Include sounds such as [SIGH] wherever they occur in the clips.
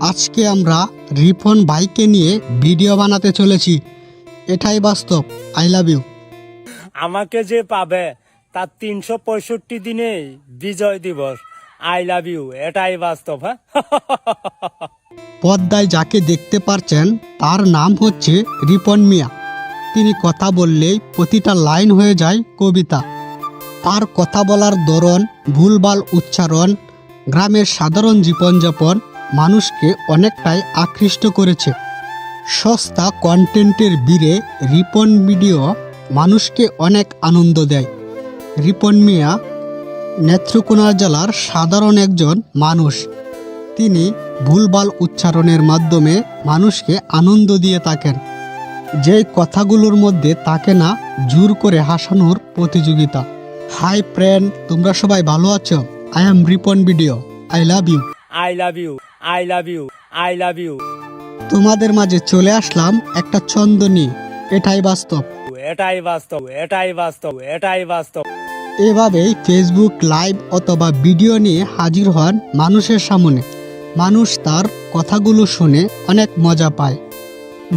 আজকে আমরা রিফন ভাইকে নিয়ে ভিডিও বানাতে চলেছি। এটাই বাস্তব। আই লাভ ইউ আমাকে যে পাবে তার তিনশো পঁয়ষট্টি দিনে বিজয় দিবস। আই লাভ ইউ এটাই বাস্তব হ্যাঁ? [LAUGHS] পদ্মায় যাকে দেখতে পারছেন তার নাম হচ্ছে রিপন মিয়া। তিনি কথা বললেই প্রতিটা লাইন হয়ে যায় কবিতা। তার কথা বলার ধরন ভুলভাল উচ্চারণ গ্রামের সাধারণ জীবনযাপন মানুষকে অনেকটাই আকৃষ্ট করেছে। সস্তা কন্টেন্টের বীরে রিপন ভিডিও মানুষকে অনেক আনন্দ দেয়। রিপন মিয়া নেত্রকোনা জেলার সাধারণ একজন মানুষ। তিনি ভুলভাল উচ্চারণের মাধ্যমে মানুষকে আনন্দ দিয়ে থাকেন। যেই কথাগুলোর মধ্যে তাকে না, জোর করে হাসানোর প্রতিযোগিতা। হাই ফ্রেন্ড, তোমরা সবাই ভালো আছো? I am Ripon video I love you. I love you. I love you I love you তোমাদের মাঝে চলে আসলাম একটা ছন্দ নিয়ে এটাই বাস্তব। এটাই বাস্তব এটাই বাস্তব এটাই বাস্তব। এভাবেই ফেসবুক লাইভ অথবা ভিডিও নিয়ে হাজির হন মানুষের সামনে। মানুষ তার কথাগুলো শুনে অনেক মজা পায়।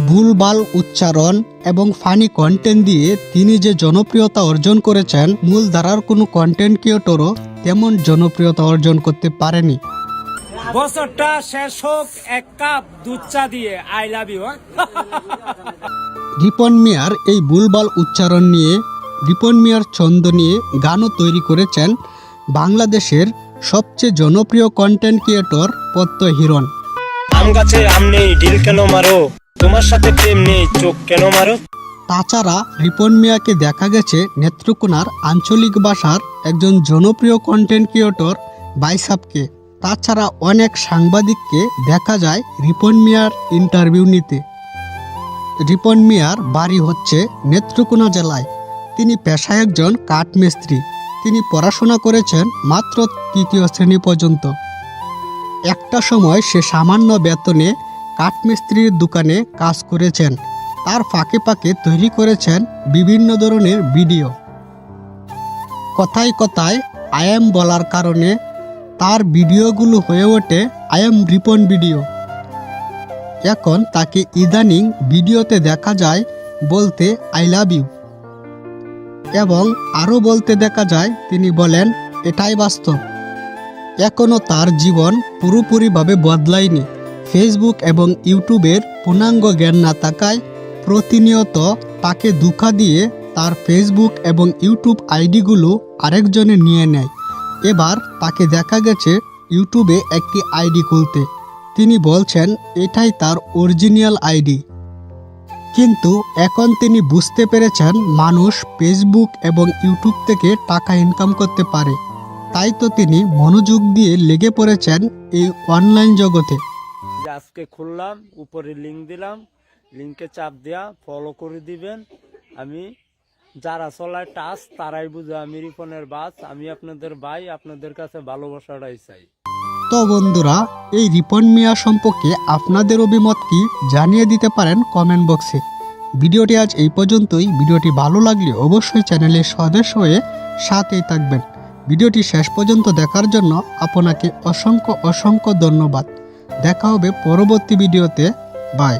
ভুলবাল উচ্চারণ এবং ফানি কন্টেন্ট দিয়ে তিনি যে জনপ্রিয়তা অর্জন করেছেন মূলধারার কোনো কন্টেন্ট ক্রিয়েটরও তেমন জনপ্রিয়তা অর্জন করতে পারেনি। বছরটা শেষ হোক এক কাপ দুধ চা দিয়ে আই লাভ ইউ রিপন মিয়ার এই ভুলভাল উচ্চারণ নিয়ে রিপন মিয়ার ছন্দ নিয়ে গানও তৈরি করেছেন বাংলাদেশের সবচেয়ে জনপ্রিয় কন্টেন্ট ক্রিয়েটর পদ্ম হিরণ। আম গাছে আম নেই ডিল কেন মারো? তোমার সাথে প্রেম নেই চোখ কেন মারো? তাছাড়া রিপন মিয়াকে দেখা গেছে নেত্রকোনার আঞ্চলিক ভাষার একজন জনপ্রিয় কন্টেন্ট ক্রিয়েটর বাইসাপকে। তাছাড়া অনেক সাংবাদিককে দেখা যায় রিপন মিয়ার ইন্টারভিউ নিতে। রিপন মিয়ার বাড়ি হচ্ছে নেত্রকোনা জেলায়। তিনি পেশায় একজন কাঠমিস্ত্রি। তিনি পড়াশোনা করেছেন মাত্র তৃতীয় শ্রেণি পর্যন্ত। একটা সময় সে সামান্য বেতনে কাঠমিস্ত্রির দোকানে কাজ করেছেন। তার ফাঁকে ফাঁকে তৈরি করেছেন বিভিন্ন ধরনের ভিডিও। কথায় কথায় আয়াম বলার কারণে তার ভিডিওগুলো হয়ে ওঠে আয়াম রিপন ভিডিও। এখন তাকে ইদানিং ভিডিওতে দেখা যায় বলতে আই লাভ ইউ। এবং আরও বলতে দেখা যায়, তিনি বলেন, এটাই বাস্তব। এখনও তার জীবন পুরোপুরিভাবে বদলায়নি। ফেসবুক এবং ইউটিউবের পূর্ণাঙ্গ জ্ঞান না থাকায় প্রতিনিয়ত তাকে দুঃখা দিয়ে তার ফেসবুক এবং ইউটিউব আইডিগুলো আরেকজনে নিয়ে নেয়। এবার তাকে দেখা গেছে ইউটিউবে একটি আইডি খুলতে। তিনি বলছেন, এটাই তার অরিজিনাল আইডি। কিন্তু এখন তিনি বুঝতে পেরেছেন মানুষ ফেসবুক এবং ইউটিউব থেকে টাকা ইনকাম করতে পারে। তাই তো তিনি মনোযোগ দিয়ে লেগে পড়েছেন এই অনলাইন জগতে। আজকে খুললাম, উপরে লিঙ্ক দিলাম লিঙ্কে চাপ দেয়া ফলো করে দিবেন। আমি যারা চলায় টাচ, তারাই বুঝে আমি রিপনের বাস, আমি আপনাদের ভাই, আপনাদের কাছে ভালোবাসাটাই চাই। তো বন্ধুরা, এই রিপন মিয়া সম্পর্কে আপনাদের অভিমত কি জানিয়ে দিতে পারেন কমেন্ট বক্সে ভিডিওটি আজ এই পর্যন্তই। ভিডিওটি ভালো লাগলে অবশ্যই চ্যানেলের সদস্য হয়ে সাথেই থাকবেন। ভিডিওটি শেষ পর্যন্ত দেখার জন্য আপনাকে অসংখ্য অসংখ্য ধন্যবাদ। দেখা হবে পরবর্তী ভিডিওতে। বাই